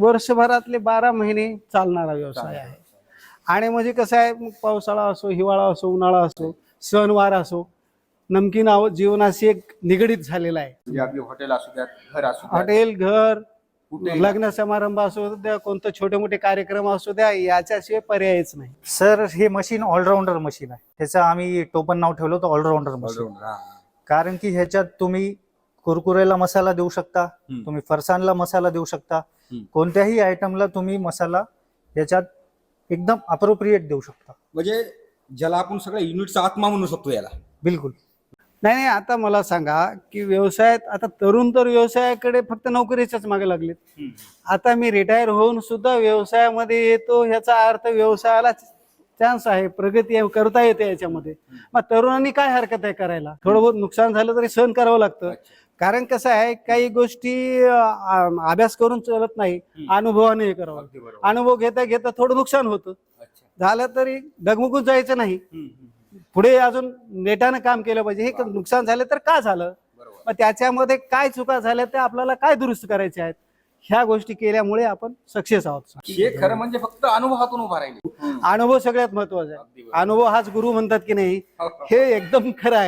वर्षभरातले बारा महिने चालणारा व्यवसाय आहे. आणि म्हणजे कसं आहे मग पावसाळा असो हिवाळा असो उन्हाळा असो सणवार असो नमकीन आव जीवनाशी एक निगडीत झालेला आहे. म्हणजे हॉटेल असू द्यात घर असू हॉटेल घर लग्न समारंभ असू द्या कोणतं छोटे मोठे कार्यक्रम असू द्या याच्याशिवाय पर्यायच नाही. सर हे मशीन ऑलराऊंडर मशीन आहे. त्याचं आम्ही टोपण नाव ठेवलं होतं ऑलराऊंडर मशीन. कारण की ह्याच्यात तुम्ही कुरकुरेला मसाला देऊ शकता. तुम्ही फरसाणला मसाला देऊ शकता. कोणत्याही आयटमला तुम्ही मसाला याच्यात एकदम अप्रोप्रिएट देऊ शकता. म्हणजे ज्याला आपण सगळ्या युनिटचा आत्मा म्हणू शकतो याला. बिलकुल. नाही नाही आता मला सांगा की व्यवसायात आता तरुण तर व्यवसायाकडे फक्त नोकरीच्याच मागे लागलेत. आता मी रिटायर होऊन सुद्धा व्यवसायामध्ये येतो ह्याचा अर्थ व्यवसायाला चान्स आहे प्रगती करता येते याच्यामध्ये. मग तरुणांनी काय हरकत आहे करायला? थोडं बहुत नुकसान झालं तरी सहन करावं लागतं. कारण कसं आहे काही गोष्टी अं, अभ्यास करून चालत नाही हम्म. अनुभवाने करावं अगदी बरोबर. अनुभव घेता घेता थोडं नुकसान होतं. अच्छा. झालं तरी डगमगून जायचं नाही. हम्म, हम्म, हम्म. पुढे अजून नेटानं काम केलं पाहिजे. हे नुकसान झालं तर का झालं? बरोबर. मग त्याच्यामध्ये काय चुका झाल्या त्या आपल्याला काय दुरुस्त करायच्या आहेत? ह्या गोष्टी केल्यामुळे आपण सक्सेस आहोत. हे खरं म्हणजे फक्त अनुभवातून उभा राहिले. अनुभव सगळ्यात महत्त्वाचा आहे. अगदी बरोबर. अनुभव हाच गुरु म्हणतात की नाही? हो, हे एकदम खरं आहे.